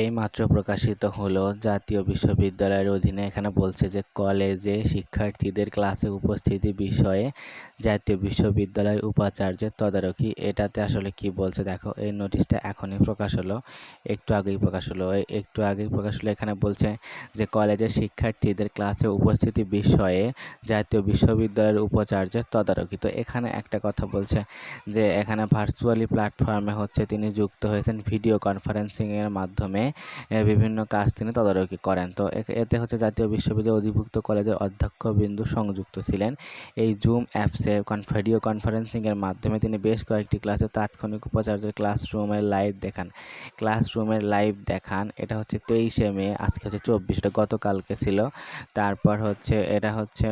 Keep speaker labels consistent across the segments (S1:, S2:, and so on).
S1: এই মাত্র প্রকাশিত হলো। জাতীয় বিশ্ববিদ্যালয়ের অধীনে এখানে বলছে যে, কলেজে শিক্ষার্থীদের ক্লাসে উপস্থিতি বিষয়ে জাতীয় বিশ্ববিদ্যালয়ের উপাচার্যের তদারকি। এটাতে আসলে কি বলছে দেখো, এই নোটিশটা এখনই প্রকাশ হলো, একটু আগেই প্রকাশ হলো। একটু আগেই প্রকাশ হলো, এখানে বলছে যে, কলেজের শিক্ষার্থীদের ক্লাসে উপস্থিতি বিষয়ে জাতীয় বিশ্ববিদ্যালয়ের উপাচার্যের তদারকি। তো এখানে একটা কথা বলছে যে, এখানে ভার্চুয়ালি প্ল্যাটফর্মে হচ্ছে তিনি যুক্ত হয়েছেন ভিডিও কনফারেন্সিংয়ের মাধ্যমে। বিভিন্ন কাজ তিনি তদারকি করেন। তো এতে হচ্ছে জাতীয় বিশ্ববিদ্যালয় অধিভুক্ত কলেজের অধ্যক্ষ বিন্দু সংযুক্ত ছিলেন। এই জুম অ্যাপসে ভিডিও কনফারেন্সিংয়ের মাধ্যমে তিনি বেশ কয়েকটি ক্লাসে তাৎক্ষণিক উপাচার্যের ক্লাসরুমের লাইভ দেখান। ক্লাসরুমের লাইভ দেখান, এটা হচ্ছে তেইশে মে, আজকে হচ্ছে চব্বিশটা গতকালকে ছিল। তারপর হচ্ছে, এটা হচ্ছে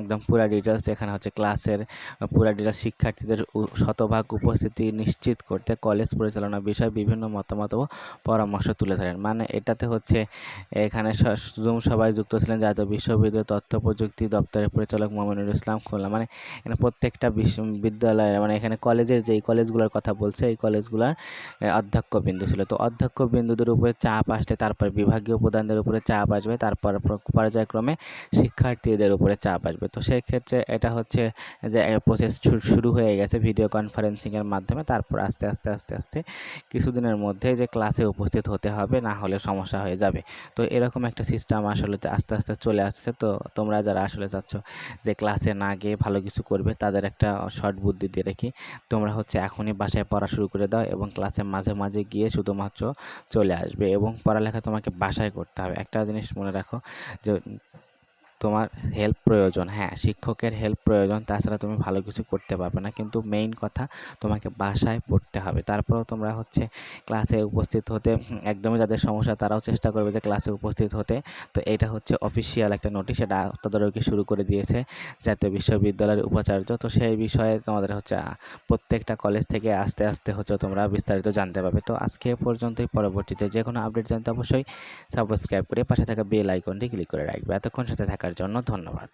S1: একদম পুরা ডিটেলস এখানে হচ্ছে ক্লাসের, পুরা ডিটেলস শিক্ষার্থীদের শতভাগ উপস্থিতি নিশ্চিত করতে কলেজ পরিচালনা বিষয়ে বিভিন্ন মতামত ও পরামর্শ তুলে ধরেন। মানে এটাতে হচ্ছে, এখানে জুম সবাই যুক্ত ছিলেন জাতীয় বিশ্ববিদ্যালয় তথ্য প্রযুক্তি দপ্তরের পরিচালক মোমিনুল ইসলাম খুলনা। মানে এখানে প্রত্যেকটা বিশ্ববিদ্যালয়ের মানে এখানে কলেজের যেই কলেজগুলোর কথা বলছে, এই কলেজগুলোর অধ্যক্ষ বিন্দু ছিল। তো অধ্যক্ষ বিন্দুদের উপরে চাপ আসলে তারপর বিভাগীয় প্রধানদের উপরে চাপ আসবে, তারপর পর্যায়ক্রমে শিক্ষার্থীদের উপরে চাপ আসবে। তো সেই ক্ষেত্রে এটা হচ্ছে যে প্রসেস শুরু হয়ে গেছে ভিডিও কনফারেন্সিংয়ের মাধ্যমে। তারপর আস্তে আস্তে আস্তে আস্তে কিছুদিনের মধ্যে যে ক্লাসে উপস্থিত হতে হবে, না হলে সমস্যা হয়ে যাবে। তো এরকম একটা সিস্টেম আসলে আস্তে আস্তে চলে আসছে। তো তোমরা যারা আসলে চাচ্ছ যে ক্লাসে না গিয়ে ভালো কিছু করবে, তাদের একটা শর্ট বুদ্ধি দিয়ে রাখি। তোমরা হচ্ছে এখনই বাসায় পড়া শুরু করে দাও এবং ক্লাসে মাঝে মাঝে গিয়ে শুধুমাত্র চলে আসবে এবং পড়ালেখা তোমাকে বাসায় করতে হবে। একটা জিনিস মনে রাখো যে তোমার হেল্প প্রয়োজন। হ্যাঁ শিক্ষকের হেল্প প্রয়োজন, তাছাড়া তুমি ভালো কিছু করতে পারবে না। কিন্তু মেইন কথা, তোমাকে বাসায় পড়তে হবে। তারপরেও তোমরা হচ্ছে ক্লাসে উপস্থিত হতে, একদমই যাদের সমস্যা, তারাও চেষ্টা করবে যে ক্লাসে উপস্থিত হতে। তো এটা হচ্ছে অফিসিয়াল একটা নোটিশ এটা তদারকি শুরু করে দিয়েছে জাতীয় বিশ্ববিদ্যালয়ের উপাচার্য। তো সেই বিষয়ে তোমাদের হচ্ছে, প্রত্যেকটা কলেজ থেকে আস্তে আস্তে হচ্ছে তোমরা বিস্তারিত জানতে পারবে। তো আজকে পর্যন্তই। পরবর্তীতে যে কোনো আপডেট জানতে অবশ্যই সাবস্ক্রাইব করে পাশে থাকা বেল আইকনটি ক্লিক করে রাখবে। এতক্ষণ সাথে থাকার জন্য ধন্যবাদ।